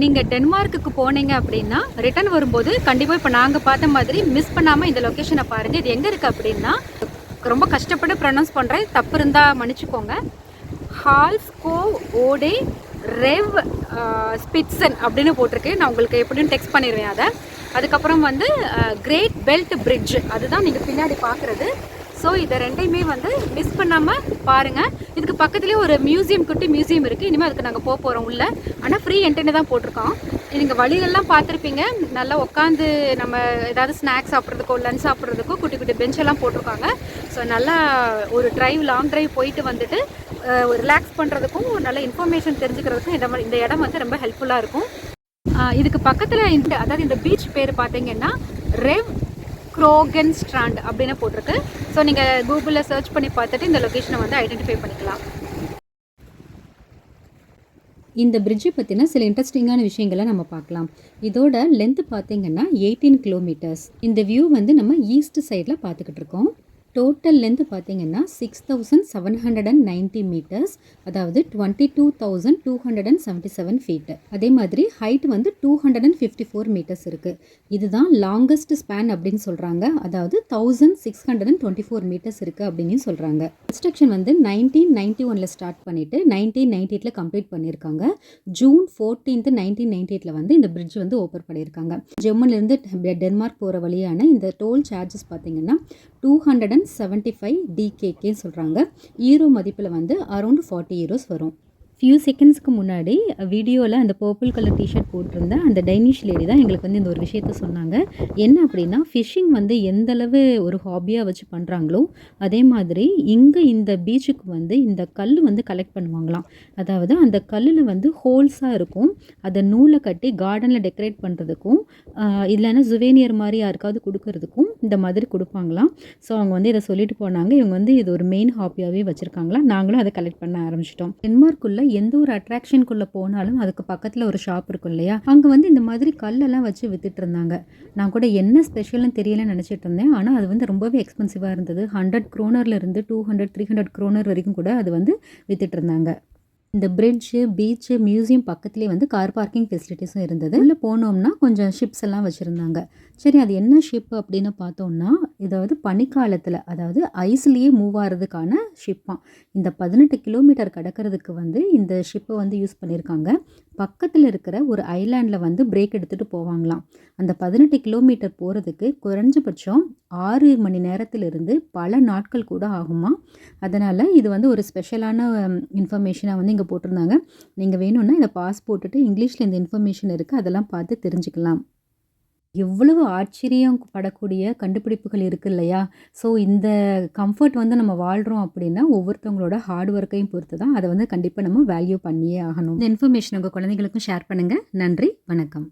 நீங்கள் டென்மார்க்குக்கு போனீங்க அப்படின்னா ரிட்டர்ன் வரும்போது கண்டிப்பாக இப்போ நாங்கள் பார்த்த மாதிரி மிஸ் பண்ணாமல் இந்த லொக்கேஷனை பாருங்கள் இது எங்கே இருக்குது அப்படின்னா ரொம்ப கஷ்டப்பட்டு ப்ரொனவுன்ஸ் பண்ணுறேன் தப்பு இருந்தால் மன்னிச்சுக்கோங்க. ஹால்ஸ்கோ ஓடே ரெவ் ஸ்பிட்சன் அப்படின்னு போட்டிருக்கு. நான் உங்களுக்கு எப்படியும் டெக்ஸ்ட் பண்ணிடுவேன் அதை. அதுக்கப்புறம் வந்து கிரேட் பெல்ட் பிரிட்ஜ் அதுதான் நீங்கள் பின்னாடி பார்க்குறது. ஸோ இதை ரெண்டையுமே வந்து மிஸ் பண்ணாமல் பாருங்கள் இதுக்கு பக்கத்துலேயே ஒரு மியூசியம் குட்டி மியூசியம் இருக்குது இனிமேல் அதுக்கு நாங்கள் போக போகிறோம் உள்ள. ஆனால் ஃப்ரீ என்ட்ரின்னு தான் போட்டிருக்கோம். நீங்கள் வழியெல்லாம் பார்த்துருப்பீங்க. நல்லா உட்காந்து நம்ம ஏதாவது ஸ்நாக்ஸ் சாப்பிட்றதுக்கோ லஞ்ச் சாப்பிட்றதுக்கோ குட்டி குட்டி பெஞ்செல்லாம் போட்டிருக்காங்க. ஸோ நல்லா ஒரு டிரைவ் லாங் டிரைவ் போயிட்டு வந்துட்டு ரிலாக்ஸ் பண்ணுறதுக்கும் நல்ல இன்ஃபர்மேஷன் தெரிஞ்சுக்கிறதுக்கும் இந்த மாதிரி இந்த இடம் வந்து ரொம்ப ஹெல்ப்ஃபுல்லாக இருக்கும். இதுக்கு பக்கத்தில் இந்த அதாவது இந்த பீச் பேர் பார்த்தீங்கன்னா ரெவ் க்ரோகன் ஸ்ட்ராண்ட் அப்படின்னு போட்டிருக்கு. ஸோ நீங்கள் கூகுளில் சர்ச் பண்ணி பார்த்துட்டு இந்த லொக்கேஷனை வந்து ஐடென்டிஃபை பண்ணிக்கலாம். இந்த பிரிட்ஜை பற்றின சில இன்ட்ரெஸ்டிங்கான விஷயங்களை நம்ம பார்க்கலாம். இதோட லென்த் பார்த்தீங்கன்னா எயிட்டீன் கிலோமீட்டர்ஸ் இந்த வியூ வந்து நம்ம ஈஸ்ட் சைடில் பார்த்துக்கிட்டு இருக்கோம். டோட்டல் லென்த் பார்த்தீங்கன்னா six thousand seven hundred and ninety metres அதாவது twenty two thousand two hundred and seventy seven feet அதே மாதிரி ஹைட் வந்து two hundred and fifty four metres இருக்குது இதுதான் லாங்கஸ்ட் ஸ்பேன் அப்படின்னு சொல்கிறாங்க அதாவது thousand six hundred and twenty four metres இருக்குது அப்படின்னு சொல்கிறாங்க கன்ஸ்ட்ரக்ஷன் வந்து நைன்டீன் நைன்ட்டி ஒனில் ஸ்டார்ட் பண்ணிவிட்டு நைன்டீன் நைன்டி எயிட்டில் கம்ப்ளீட் பண்ணியிருக்காங்க. ஜூன் ஃபோர்டீன்த் நைன்டீன் நைன்டி எயிட்டில் வந்து இந்த பிரிட்ஜ் வந்து ஓப்பன் பண்ணியிருக்காங்க. ஜெர்மன்லேருந்து டென்மார்க் போகிற வழியான இந்த டோல் சார்ஜஸ் பார்த்தீங்கன்னா two hundred and seventy five டிகேகேன்னு சொல்கிறாங்க ஈரோ மதிப்பில் வந்து அரௌண்ட் ஃபார்ட்டி ஈரோஸ் வரும். ஃபியூ செகண்ட்ஸ்க்கு முன்னாடி வீடியோவில் அந்த பர்பிள் கலர் டிஷர்ட் போட்டிருந்த அந்த டைனிஷ் லேடி தான் எங்களுக்கு வந்து இந்த ஒரு விஷயத்த சொன்னாங்க. என்ன அப்படின்னா ஃபிஷ்ஷிங் வந்து எந்தளவு ஒரு ஹாபியாக வச்சு பண்ணுறாங்களோ அதே மாதிரி இங்கே இந்த பீச்சுக்கு வந்து இந்த கல் வந்து கலெக்ட் பண்ணுவாங்களாம். அதாவது அந்த கல்லில் வந்து ஹோல்ஸாக இருக்கும். அதை நூலை கட்டி கார்டனில் டெக்கரேட் பண்ணுறதுக்கும் இல்லைன்னா ஜுவேனியர் மாதிரி யாருக்காவது கொடுக்கறதுக்கும் இந்த மாதிரி கொடுப்பாங்களாம். ஸோ அவங்க வந்து இதை சொல்லிட்டு போனாங்க. இவங்க வந்து இது ஒரு மெயின் ஹாபியாகவே வச்சுருக்காங்களாம். நாங்களும் அதை கலெக்ட் பண்ண ஆரம்பிச்சிட்டோம். டென்மார்க்குள்ள எந்த ஒரு அட்ராக்ஷனுக்குள்ளே போனாலும் அதுக்கு பக்கத்தில் ஒரு ஷாப் இருக்கும் இல்லையா? அங்கே வந்து இந்த மாதிரி கல்லெல்லாம் வச்சு வித்துட்டு இருந்தாங்க. நான் கூட என்ன ஸ்பெஷல்னு தெரியலன்னு நினச்சிட்டு இருந்தேன். ஆனால் அது வந்து ரொம்பவே எக்ஸ்பென்சிவாக இருந்தது. Hundred க்ரோனர்லேருந்து two hundred three hundred kroner வரைக்கும் கூட அது வந்து வித்துட்டு இருந்தாங்க. இந்த பிரிட்ஜு பீச்சு மியூசியம் பக்கத்துலேயே வந்து கார் பார்க்கிங் ஃபெசிலிட்டிஸும் இருந்தது. உள்ளே போனோம்னா கொஞ்சம் ஷிப்ஸ் எல்லாம் வச்சுருந்தாங்க. சரி அது என்ன ஷிப் அப்படின்னு பார்த்தோம்னா இதாவது பனிக்காலத்தில் அதாவது ஐஸ்லேயே மூவ் ஆகிறதுக்கான ஷிப்பாம் இந்த பதினெட்டு கிலோமீட்டர் கடக்கிறதுக்கு வந்து இந்த ஷிப்பை வந்து யூஸ் பண்ணியிருக்காங்க பக்கத்தில் இருக்கிற ஒரு ஐலாண்டில் வந்து பிரேக் எடுத்துகிட்டு போவாங்களாம். அந்த பதினெட்டு கிலோமீட்டர் போகிறதுக்கு குறைஞ்சபட்சம் ஆறு மணி நேரத்திலிருந்து பல நாட்கள் கூட ஆகுமா அதனால் இது வந்து ஒரு ஸ்பெஷலான இன்ஃபர்மேஷனாக வந்து இங்கே போட்டிருந்தாங்க. நீங்கள் வேணும்னா இதை பாஸ் போட்டுட்டு இங்கிலீஷில் இந்த இன்ஃபர்மேஷன் இருக்குது அதெல்லாம் பார்த்து தெரிஞ்சுக்கலாம். எவ்வளவு ஆச்சரியம் படக்கூடிய கண்டுபிடிப்புகள் இருக்குது இல்லையா? ஸோ இந்த கம்ஃபர்ட் வந்து நம்ம வாழ்கிறோம் அப்படின்னா ஒவ்வொருத்தவங்களோட ஹார்ட் ஒர்க்கையும் பொறுத்து தான் அதை வந்து கண்டிப்பாக நம்ம வேல்யூ பண்ணியே ஆகணும். இந்த இன்ஃபர்மேஷன் உங்கள் குழந்தைங்களுக்கும் ஷேர் பண்ணுங்கள் நன்றி வணக்கம்.